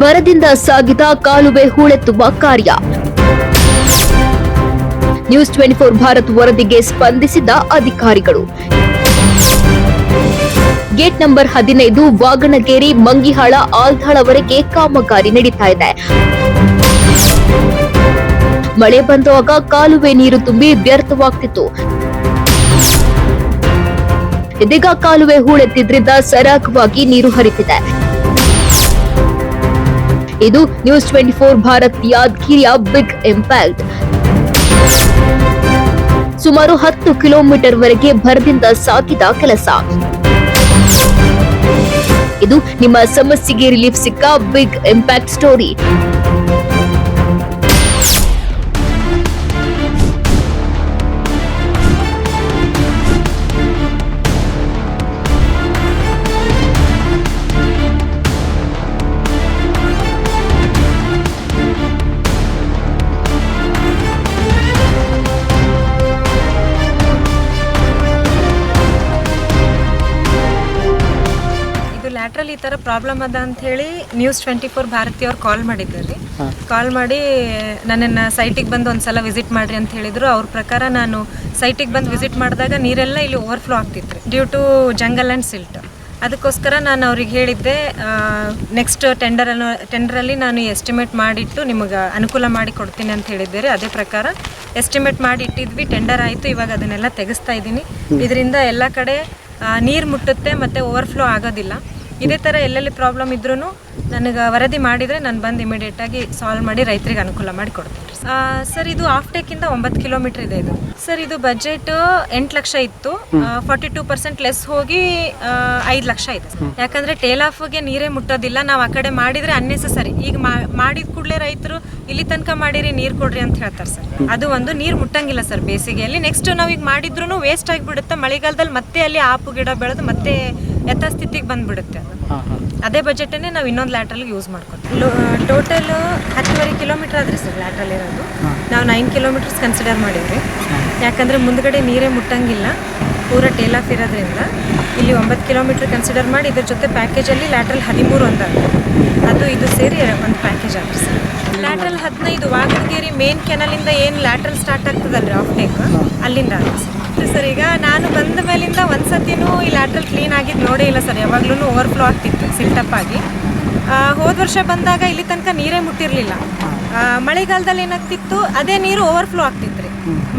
ಬರದಿಂದ ಸಾಗಿದ ಕಾಲುವೆ ಹೂಳೆತ್ತುವ ಕಾರ್ಯ. ನ್ಯೂಸ್ ಟ್ವೆಂಟಿ ಫೋರ್ ಭಾರತ್ ವರದಿಗೆ ಸ್ಪಂದಿಸಿದ ಅಧಿಕಾರಿಗಳು. ಗೇಟ್ ನಂಬರ್ ಹದಿನೈದು ವಾಗಣಗೇರಿ ಮಂಗಿಹಾಳ ಆಲ್ದಾಳವರೆಗೆ ಕಾಮಗಾರಿ ನಡೀತಾ ಇದೆ. ಮಳೆ ಬಂದಾಗ ಕಾಲುವೆ ನೀರು ತುಂಬಿ ವ್ಯರ್ಥವಾಗ್ತಿತ್ತು. ಇದೀಗ ಕಾಲುವೆ ಹೂಳೆತ್ತಿದ್ರಿಂದ ಸರಾಗವಾಗಿ ನೀರು ಹರಿತಿದೆ. ಇದು ನ್ಯೂಸ್ ಟ್ವೆಂಟಿ ಫೋರ್ ಭಾರತ್ ಯಾದಗಿರಿಯ ಬಿಗ್ ಇಂಪ್ಯಾಕ್ಟ್. ಸುಮಾರು ಹತ್ತು ಕಿಲೋಮೀಟರ್ ವರೆಗೆ ಭರದಿಂದ ಸಾಗಿದ ಕೆಲಸ. ಇದು ನಿಮ್ಮ ಸಮಸ್ಯೆಗೆ ರಿಲೀಫ್ ಸಿಕ್ಕ ಬಿಗ್ ಇಂಪ್ಯಾಕ್ಟ್ ಸ್ಟೋರಿ. ಲ್ಯಾಟ್ರಲ್ ಈ ಥರ ಪ್ರಾಬ್ಲಮ್ ಅದ ಅಂತ ಹೇಳಿ ನ್ಯೂಸ್ ಟ್ವೆಂಟಿ ಫೋರ್ ಭಾರತೀಯವ್ರು ಕಾಲ್ ಮಾಡಿದ್ದಾರೆ ಕಾಲ್ ಮಾಡಿ ನನ್ನನ್ನು ಸೈಟಿಗೆ ಬಂದು ಒಂದ್ಸಲ ವಿಸಿಟ್ ಮಾಡ್ರಿ ಅಂತ ಹೇಳಿದ್ರು. ಅವ್ರ ಪ್ರಕಾರ ನಾನು ಸೈಟಿಗೆ ಬಂದು ವಿಸಿಟ್ ಮಾಡಿದಾಗ ನೀರೆಲ್ಲ ಇಲ್ಲಿ ಓವರ್ಫ್ಲೋ ಆಗ್ತಿತ್ತು due to jungle and silt ಅದಕ್ಕೋಸ್ಕರ ನಾನು ಅವ್ರಿಗೆ ಹೇಳಿದ್ದೆ ನೆಕ್ಸ್ಟ್ ಟೆಂಡರನ್ನು ಟೆಂಡರಲ್ಲಿ ನಾನು ಎಸ್ಟಿಮೇಟ್ ಮಾಡಿಟ್ಟು ನಿಮಗೆ ಅನುಕೂಲ ಮಾಡಿ ಕೊಡ್ತೀನಿ ಅಂತ ಹೇಳಿದ್ದಾರೆ. ಅದೇ ಪ್ರಕಾರ ಎಸ್ಟಿಮೇಟ್ ಮಾಡಿ ಇಟ್ಟಿದ್ವಿ ಟೆಂಡರ್ ಆಯಿತು ಇವಾಗ ಅದನ್ನೆಲ್ಲ ತೆಗೆಸ್ತಾ ಇದ್ದೀನಿ. ಇದರಿಂದ ಎಲ್ಲ ಕಡೆ ನೀರು ಮುಟ್ಟುತ್ತೆ ಮತ್ತು ಓವರ್ಫ್ಲೋ ಆಗೋದಿಲ್ಲ. ಇದೇ ಥರ ಎಲ್ಲೆಲ್ಲಿ ಪ್ರಾಬ್ಲಮ್ ಇದ್ರೂ ನನಗೆ ವರದಿ ಮಾಡಿದರೆ ನಾನು ಬಂದು ಇಮಿಡಿಯೇಟಾಗಿ ಸಾಲ್ವ್ ಮಾಡಿ ರೈತರಿಗೆ ಅನುಕೂಲ ಮಾಡಿ ಕೊಡ್ತೀನಿ. ಸರ್ ಇದು ಆಫ್ಟೇಕಿಂದ ಒಂಬತ್ತು ಕಿಲೋಮೀಟರ್ ಇದೆ ಇದು. ಸರ್ ಇದು ಬಜೆಟ್ ಎಂಟು ಲಕ್ಷ ಇತ್ತು. ಫಾರ್ಟಿ ಟೂ ಪರ್ಸೆಂಟ್ ಲೆಸ್ ಹೋಗಿ ಐದು ಲಕ್ಷ ಇದೆ. ಯಾಕಂದರೆ ಟೇಲ್ ಆಫ್ಗೆ ನೀರೇ ಮುಟ್ಟೋದಿಲ್ಲ. ನಾವು ಆ ಕಡೆ ಮಾಡಿದರೆ ಅನ್ನೆಸೆಸರಿ ಈಗ ಮಾಡಿದ ಕೂಡಲೇ ರೈತರು, ಇಲ್ಲಿ ತನಕ ಮಾಡಿರಿ, ನೀರು ಕೊಡ್ರಿ ಅಂತ ಹೇಳ್ತಾರೆ ಸರ್ ಅದು ಒಂದು ನೀರು ಮುಟ್ಟಂಗಿಲ್ಲ ಸರ್ ಬೇಸಿಗೆಯಲ್ಲಿ. ನೆಕ್ಸ್ಟ್ ನಾವು ಈಗ ಮಾಡಿದ್ರು ವೇಸ್ಟ್ ಆಗಿಬಿಡುತ್ತೆ. ಮಳೆಗಾಲದಲ್ಲಿ ಮತ್ತೆ ಅಲ್ಲಿ ಆಪು ಗಿಡ ಬೆಳೆದು ಮತ್ತೆ ಯಥಾಸ್ಥಿತಿಗೆ ಬಂದ್ಬಿಡುತ್ತೆ. ಅದು ಬಜೆಟನ್ನೇ ನಾವು ಇನ್ನೊಂದು ಲ್ಯಾಟ್ರಲ್ಗೆ ಯೂಸ್ ಮಾಡ್ಕೊತೀವಿ. ಟೋಟಲ್ ಹತ್ತುವರೆ ಕಿಲೋಮೀಟರ್ ಆದ್ರೆ ಸರ್ ಲ್ಯಾಟ್ರಲ್ ಇರೋದು. ನಾವು ನೈನ್ ಕಿಲೋಮೀಟರ್ಸ್ ಕನ್ಸಿಡರ್ ಮಾಡಿದ್ವಿ ಯಾಕಂದರೆ ಮುಂದ್ಗಡೆ ನೀರೇ ಮುಟ್ಟಂಗಿಲ್ಲ. ಪೂರ ಟೇಲ್ ಆಫ್ ಇರೋದ್ರಿಂದ. ಇಲ್ಲಿ ಒಂಬತ್ತು ಕಿಲೋಮೀಟರ್ ಕನ್ಸಿಡರ್ ಮಾಡಿ ಇದ್ರ ಜೊತೆ ಪ್ಯಾಕೇಜಲ್ಲಿ ಲ್ಯಾಟ್ರಲ್ ಹದಿಮೂರು ಅಂತ ಅದು ಇದು ಸೇರಿ ಒಂದು ಪ್ಯಾಕೇಜ್ ಆಗುತ್ತೆ ಸರ್. ಲ್ಯಾಟ್ರಲ್ ಹದಿನೈದು ವಾಗಣಗೇರಿ ಮೇನ್ ಕೆನಲಿಂದ ಏನು ಲ್ಯಾಟ್ರಲ್ ಸ್ಟಾರ್ಟ್ ಆಗ್ತದಲ್ರಿ ಆಫ್ ಟೇಕ್ ಅಲ್ಲಿಂದ ಆಗುತ್ತೆ ಸರ್. ನಾನು ಬಂದ ಮೇಲಿಂದ ಒಂದ್ಸತಿನೂ ಈ ಲ್ಯಾಟ್ರಲ್ ಕ್ಲೀನ್ ಆಗಿದ್ದು ನೋಡೇ ಇಲ್ಲ ಸರ್ ಯಾವಾಗ್ಲೂ ಓವರ್ಫ್ಲೋ ಆಗ್ತಿತ್ತು ಸಿಲ್ಟಪ್ ಆಗಿ. ಹೋದ ವರ್ಷ ಬಂದಾಗ ಇಲ್ಲಿ ತನಕ ನೀರೇ ಮುಟ್ಟಿರಲಿಲ್ಲ. ಮಳೆಗಾಲದಲ್ಲಿ ಏನಾಗ್ತಿತ್ತು, ಅದೇ ನೀರು ಓವರ್ಫ್ಲೋ ಆಗ್ತಿತ್ತು ರೀ.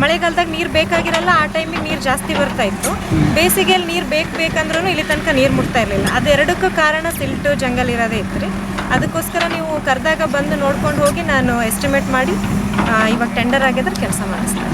ಮಳೆಗಾಲದಾಗ ನೀರು ಬೇಕಾಗಿರಲ್ಲ, ಆ ಟೈಮಿಗೆ ನೀರು ಜಾಸ್ತಿ ಬರ್ತಾ ಇತ್ತು. ಬೇಸಿಗೆಯಲ್ಲಿ ನೀರು ಬೇಕು ಬೇಕಂದ್ರೂ ಇಲ್ಲಿ ತನಕ ನೀರು ಮುಟ್ತಾ ಇರಲಿಲ್ಲ. ಅದೆರಡಕ್ಕೂ ಕಾರಣ ಸಿಲ್ಟು ಜಂಗಲ್ ಇರೋದೇ ಇತ್ತು ರೀ. ಅದಕ್ಕೋಸ್ಕರ ನೀವು ಕರೆದಾಗ ಬಂದು ನೋಡ್ಕೊಂಡು ಹೋಗಿ ನಾನು ಎಸ್ಟಿಮೇಟ್ ಮಾಡಿ ಇವಾಗ ಟೆಂಡರ್ ಆಗಿದ್ರೆ ಕೆಲಸ ಮಾಡಿಸ್ತೀನಿ.